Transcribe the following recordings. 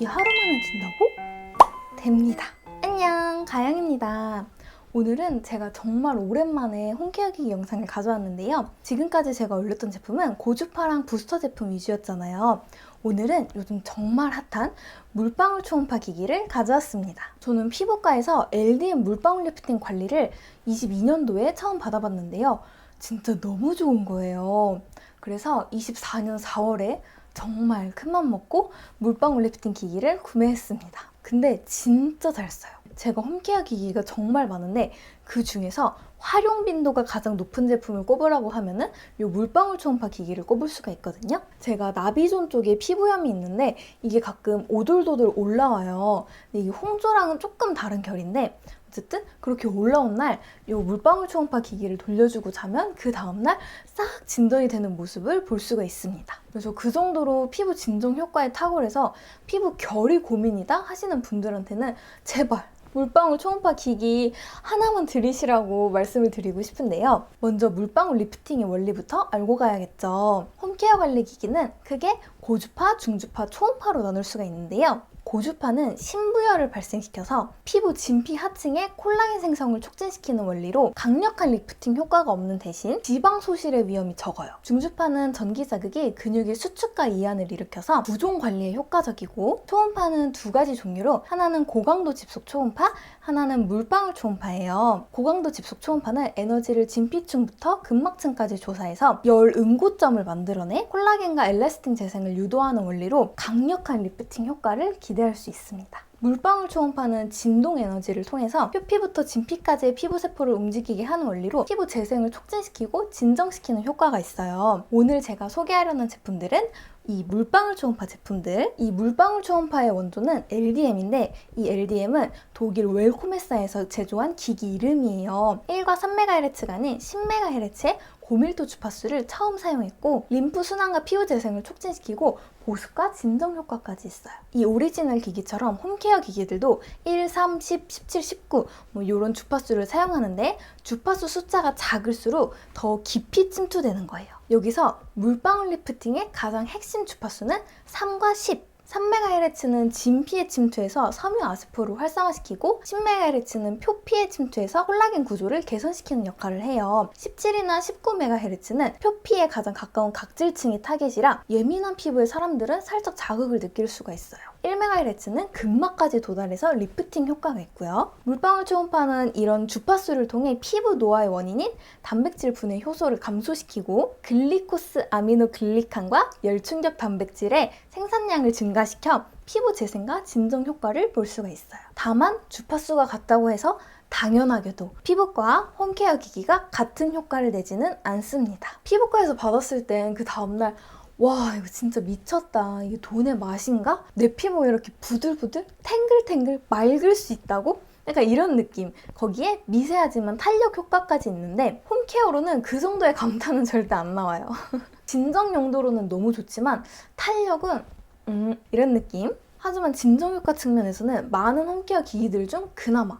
이게 하루만에 진다고? 됩니다. 안녕, 가영입니다. 오늘은 제가 정말 오랜만에 홈케어 기기 영상을 가져왔는데요. 지금까지 제가 올렸던 제품은 고주파랑 부스터 제품 위주였잖아요. 오늘은 요즘 정말 핫한 물방울 초음파 기기를 가져왔습니다. 저는 피부과에서 LDM 물방울 리프팅 관리를 22년도에 처음 받아봤는데요. 진짜 너무 좋은 거예요. 그래서 24년 4월에 정말 큰맘 먹고 물방울 리프팅 기기를 구매했습니다. 근데 진짜 잘 써요. 제가 홈케어 기기가 정말 많은데 그 중에서 활용 빈도가 가장 높은 제품을 꼽으라고 하면은 이 물방울 초음파 기기를 꼽을 수가 있거든요. 제가 나비존 쪽에 피부염이 있는데 이게 가끔 오돌도돌 올라와요. 근데 이게 홍조랑은 조금 다른 결인데 어쨌든 그렇게 올라온 날 이 물방울 초음파 기기를 돌려주고 자면 그 다음날 싹 진정이 되는 모습을 볼 수가 있습니다. 그래서 그 정도로 피부 진정 효과에 탁월해서 피부 결이 고민이다 하시는 분들한테는 제발 물방울 초음파 기기 하나만 들이시라고 말씀을 드리고 싶은데요. 먼저 물방울 리프팅의 원리부터 알고 가야겠죠. 홈케어 관리 기기는 크게 고주파, 중주파, 초음파로 나눌 수가 있는데요. 고주파는 신부열을 발생시켜서 피부 진피 하층의 콜라겐 생성을 촉진시키는 원리로 강력한 리프팅 효과가 없는 대신 지방 소실의 위험이 적어요. 중주파는 전기 자극이 근육의 수축과 이완을 일으켜서 부종 관리에 효과적이고 초음파는 두 가지 종류로 하나는 고강도 집속 초음파, 하나는 물방울 초음파예요. 고강도 집속 초음파는 에너지를 진피층부터 근막층까지 조사해서 열 응고점을 만들어내 콜라겐과 엘라스틴 재생을 유도하는 원리로 강력한 리프팅 효과를 기대 할 수 있습니다. 물방울 초음파는 진동 에너지를 통해서 표피부터 진피까지의 피부 세포를 움직이게 하는 원리로 피부 재생을 촉진시키고 진정시키는 효과가 있어요. 오늘 제가 소개하려는 제품들은 이 물방울 초음파 제품들 이 물방울 초음파의 원조는 LDM인데 이 LDM은 독일 웰코메사에서 제조한 기기 이름이에요 1과 3MHz가 아닌 10MHz의 고밀도 주파수를 처음 사용했고 림프 순환과 피부 재생을 촉진시키고 보습과 진정 효과까지 있어요. 이 오리지널 기기처럼 홈케어 기기들도 1, 3, 10, 17, 19 뭐 이런 주파수를 사용하는데 주파수 숫자가 작을수록 더 깊이 침투되는 거예요. 여기서 물방울 리프팅의 가장 핵심 주파수는 3과 10 3MHz는 진피에 침투해서 섬유 아스포를 활성화시키고 10MHz는 표피에 침투해서 콜라겐 구조를 개선시키는 역할을 해요. 17이나 19MHz는 표피에 가장 가까운 각질층이 타겟이라 예민한 피부의 사람들은 살짝 자극을 느낄 수가 있어요. 1MHz는 근막까지 도달해서 리프팅 효과가 있고요. 물방울 초음파는 이런 주파수를 통해 피부 노화의 원인인 단백질 분해 효소를 감소시키고 글리코스 아미노글리칸과 열충격 단백질의 생산량을 증가 시켜 피부 재생과 진정 효과를 볼 수가 있어요. 다만 주파수가 같다고 해서 당연하게도 피부과 홈케어 기기가 같은 효과를 내지는 않습니다. 피부과에서 받았을 땐 그 다음날 와 이거 진짜 미쳤다 이게 돈의 맛인가? 내 피부 이렇게 부들부들 탱글탱글 맑을 수 있다고? 약간 이런 느낌 거기에 미세하지만 탄력 효과까지 있는데 홈케어로는 그 정도의 감탄은 절대 안 나와요 진정 용도로는 너무 좋지만 탄력은 음 이런 느낌? 하지만 진정 효과 측면에서는 많은 홈케어 기기들 중 그나마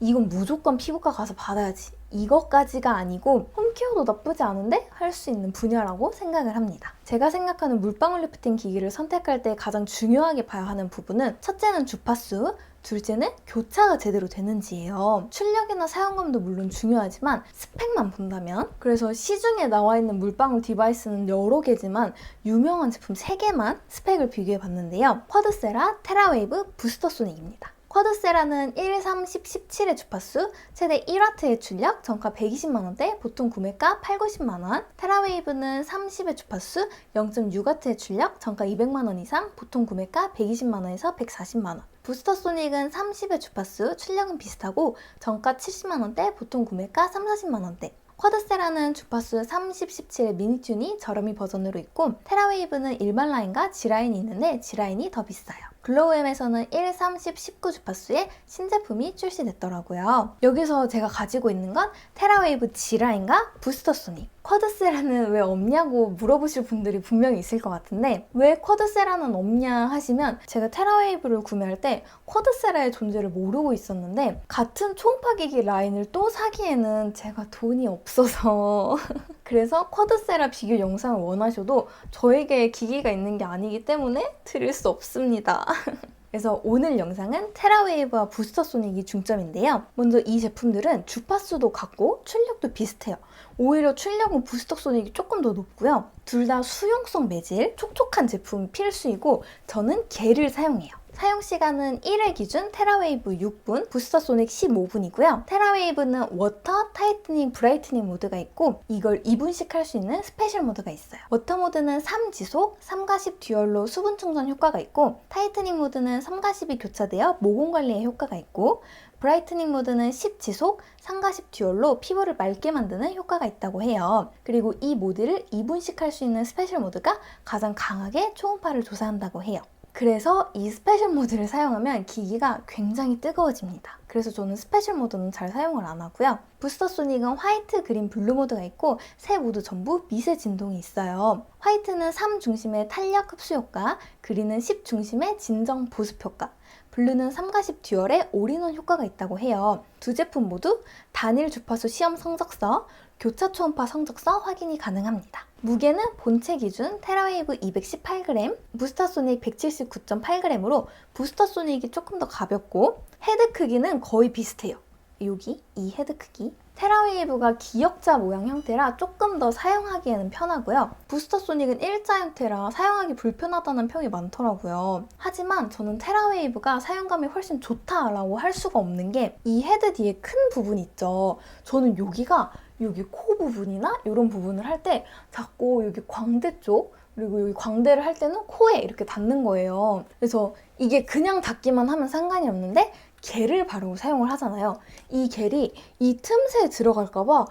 이건 무조건 피부과 가서 받아야지 이것까지가 아니고 홈케어도 나쁘지 않은데 할 수 있는 분야라고 생각을 합니다. 제가 생각하는 물방울 리프팅 기기를 선택할 때 가장 중요하게 봐야 하는 부분은 첫째는 주파수, 둘째는 교차가 제대로 되는지예요. 출력이나 사용감도 물론 중요하지만 스펙만 본다면 그래서 시중에 나와 있는 물방울 디바이스는 여러 개지만 유명한 제품 3개만 스펙을 비교해 봤는데요. 쿼드세라, 테라웨이브, 부스터소닉입니다. 쿼드세라는 1, 3, 10, 17의 주파수, 최대 1와트의 출력, 정가 120만원대, 보통 구매가 8, 90만원. 테라웨이브는 30의 주파수, 0.6와트의 출력, 정가 200만원 이상, 보통 구매가 120만원에서 140만원. 부스터 소닉은 30의 주파수, 출력은 비슷하고, 정가 70만원대, 보통 구매가 3, 40만원대. 쿼드세라는 주파수 30, 17의 미니튠이 저렴이 버전으로 있고 테라웨이브는 일반 라인과 G라인이 있는데 G라인이 더 비싸요. 글로우엠에서는 1, 30, 19 주파수의 신제품이 출시됐더라고요. 여기서 제가 가지고 있는 건 테라웨이브 G라인과 부스터 소닉. 쿼드세라는 왜 없냐고 물어보실 분들이 분명히 있을 것 같은데 왜 쿼드세라는 없냐 하시면 제가 테라웨이브를 구매할 때 쿼드세라의 존재를 모르고 있었는데 같은 초음파 기기 라인을 또 사기에는 제가 돈이 없어서 그래서 쿼드세라 비교 영상을 원하셔도 저에게 기기가 있는 게 아니기 때문에 드릴 수 없습니다. 그래서 오늘 영상은 테라웨이브와 부스터 소닉이 중점인데요. 먼저 이 제품들은 주파수도 같고 출력도 비슷해요. 오히려 출력은 부스터 소닉이 조금 더 높고요. 둘 다 수용성 매질, 촉촉한 제품 필수이고 저는 겔을 사용해요. 사용 시간은 1회 기준 테라웨이브 6분, 부스터 소닉 15분이고요. 테라웨이브는 워터, 타이트닝, 브라이트닝 모드가 있고 이걸 2분씩 할 수 있는 스페셜 모드가 있어요. 워터 모드는 3지속, 3가십 듀얼로 수분 충전 효과가 있고 타이트닝 모드는 3가십이 교차되어 모공 관리에 효과가 있고 브라이트닝 모드는 10지속, 3가십 듀얼로 피부를 맑게 만드는 효과가 있다고 해요. 그리고 이 모드를 2분씩 할 수 있는 스페셜 모드가 가장 강하게 초음파를 조사한다고 해요. 그래서 이 스페셜 모드를 사용하면 기기가 굉장히 뜨거워집니다. 그래서 저는 스페셜 모드는 잘 사용을 안 하고요. 부스터 소닉은 화이트, 그린, 블루 모드가 있고 세 모두 전부 미세 진동이 있어요. 화이트는 3 중심의 탄력 흡수 효과, 그린은 10 중심의 진정 보습 효과, 블루는 3가십 듀얼의 올인원 효과가 있다고 해요. 두 제품 모두 단일 주파수 시험 성적서, 교차 초음파 성적서 확인이 가능합니다. 무게는 본체 기준 테라웨이브 218g, 부스터 소닉 179.8g으로 부스터 소닉이 조금 더 가볍고 헤드 크기는 거의 비슷해요. 여기 이 헤드 크기. 테라웨이브가 기역자 모양 형태라 조금 더 사용하기에는 편하고요. 부스터 소닉은 일자 형태라 사용하기 불편하다는 평이 많더라고요. 하지만 저는 테라웨이브가 사용감이 훨씬 좋다라고 할 수가 없는 게 이 헤드 뒤에 큰 부분 있죠. 저는 여기가 여기 코 부분이나 이런 부분을 할 때 자꾸 여기 광대 쪽 그리고 여기 광대를 할 때는 코에 이렇게 닿는 거예요. 그래서 이게 그냥 닿기만 하면 상관이 없는데 겔을 바르고 사용을 하잖아요. 이 겔이 이 틈새에 들어갈까봐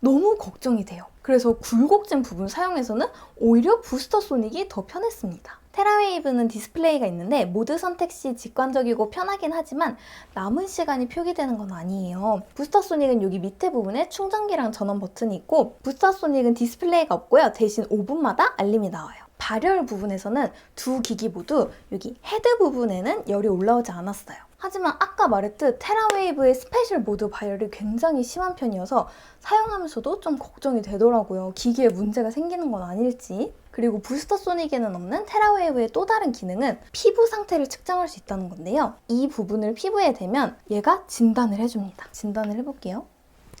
너무 걱정이 돼요. 그래서 굴곡진 부분 사용해서는 오히려 부스터 소닉이 더 편했습니다. 테라웨이브는 디스플레이가 있는데 모드 선택 시 직관적이고 편하긴 하지만 남은 시간이 표기되는 건 아니에요. 부스터 소닉은 여기 밑에 부분에 충전기랑 전원 버튼이 있고 부스터 소닉은 디스플레이가 없고요. 대신 5분마다 알림이 나와요. 발열 부분에서는 두 기기 모두 여기 헤드 부분에는 열이 올라오지 않았어요. 하지만 아까 말했듯 테라웨이브의 스페셜 모드 발열이 굉장히 심한 편이어서 사용하면서도 좀 걱정이 되더라고요. 기기에 문제가 생기는 건 아닐지. 그리고 부스터 소닉에는 없는 테라웨이브의 또 다른 기능은 피부 상태를 측정할 수 있다는 건데요. 이 부분을 피부에 대면 얘가 진단을 해줍니다. 진단을 해볼게요.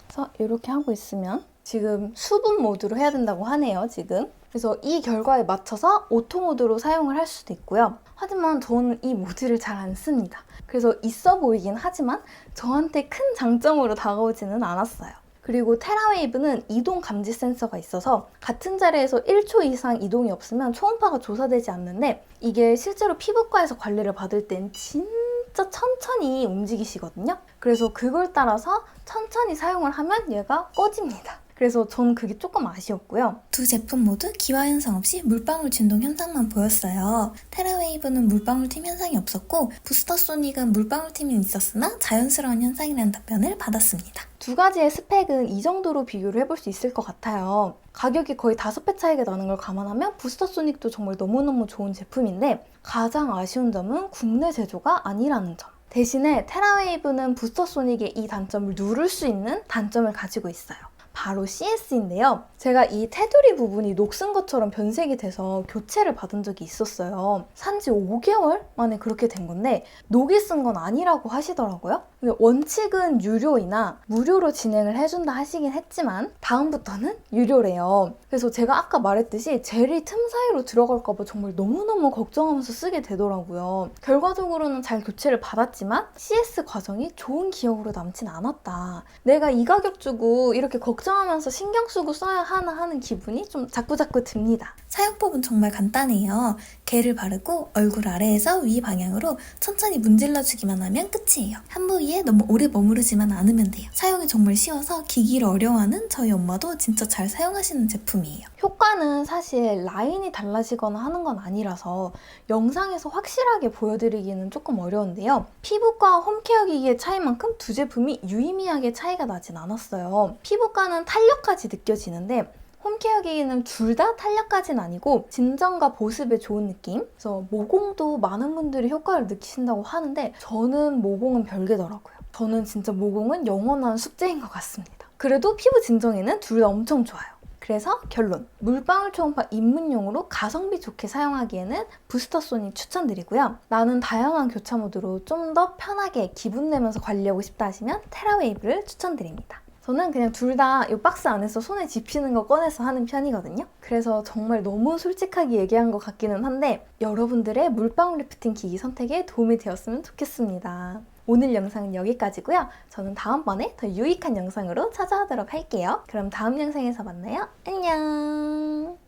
그래서 이렇게 하고 있으면 지금 수분 모드로 해야 된다고 하네요, 지금. 그래서 이 결과에 맞춰서 오토 모드로 사용을 할 수도 있고요. 하지만 저는 이 모드를 잘 안 씁니다. 그래서 있어 보이긴 하지만 저한테 큰 장점으로 다가오지는 않았어요. 그리고 테라웨이브는 이동 감지 센서가 있어서 같은 자리에서 1초 이상 이동이 없으면 초음파가 조사되지 않는데 이게 실제로 피부과에서 관리를 받을 땐 진짜 천천히 움직이시거든요. 그래서 그걸 따라서 천천히 사용을 하면 얘가 꺼집니다. 그래서 전 그게 조금 아쉬웠고요. 두 제품 모두 기화 현상 없이 물방울 진동 현상만 보였어요. 테라웨이브는 물방울 팀 현상이 없었고 부스터 소닉은 물방울 팀이 있었으나 자연스러운 현상이라는 답변을 받았습니다. 두 가지의 스펙은 이 정도로 비교를 해볼 수 있을 것 같아요. 가격이 거의 다섯 배 차이가 나는 걸 감안하면 부스터 소닉도 정말 너무너무 좋은 제품인데 가장 아쉬운 점은 국내 제조가 아니라는 점. 대신에 테라웨이브는 부스터 소닉의 이 단점을 누를 수 있는 단점을 가지고 있어요. 바로 CS인데요. 제가 이 테두리 부분이 녹슨 것처럼 변색이 돼서 교체를 받은 적이 있었어요. 산지 5개월 만에 그렇게 된 건데 녹이 쓴 건 아니라고 하시더라고요. 원칙은 유료이나 무료로 진행을 해준다 하시긴 했지만 다음부터는 유료래요. 그래서 제가 아까 말했듯이 젤이 틈 사이로 들어갈까봐 정말 너무너무 걱정하면서 쓰게 되더라고요. 결과적으로는 잘 교체를 받았지만 CS 과정이 좋은 기억으로 남진 않았다. 내가 이 가격 주고 이렇게 걱정 하면서 신경 쓰고 써야 하나 하는 기분이 좀 자꾸자꾸 듭니다. 사용법은 정말 간단해요. 겔을 바르고 얼굴 아래에서 위 방향으로 천천히 문질러주기만 하면 끝이에요. 한 부위에 너무 오래 머무르지만 않으면 돼요. 사용이 정말 쉬워서 기기를 어려워하는 저희 엄마도 진짜 잘 사용하시는 제품이에요. 효과는 사실 라인이 달라지거나 하는 건 아니라서 영상에서 확실하게 보여드리기는 조금 어려운데요. 피부과 홈케어 기기의 차이만큼 두 제품이 유의미하게 차이가 나진 않았어요. 피부과는 탄력까지 느껴지는데 홈케어기는 둘 다 탄력까진 아니고 진정과 보습에 좋은 느낌. 그래서 모공도 많은 분들이 효과를 느끼신다고 하는데 저는 모공은 별개더라고요. 저는 진짜 모공은 영원한 숙제인 것 같습니다. 그래도 피부 진정에는 둘 다 엄청 좋아요. 그래서 결론 물방울 초음파 입문용으로 가성비 좋게 사용하기에는 부스터소니 추천드리고요. 나는 다양한 교차 모드로 좀 더 편하게 기분 내면서 관리하고 싶다 하시면 테라웨이브를 추천드립니다. 저는 그냥 둘 다 이 박스 안에서 손에 집히는 거 꺼내서 하는 편이거든요. 그래서 정말 너무 솔직하게 얘기한 것 같기는 한데 여러분들의 물방울 리프팅 기기 선택에 도움이 되었으면 좋겠습니다. 오늘 영상은 여기까지고요. 저는 다음번에 더 유익한 영상으로 찾아오도록 할게요. 그럼 다음 영상에서 만나요. 안녕!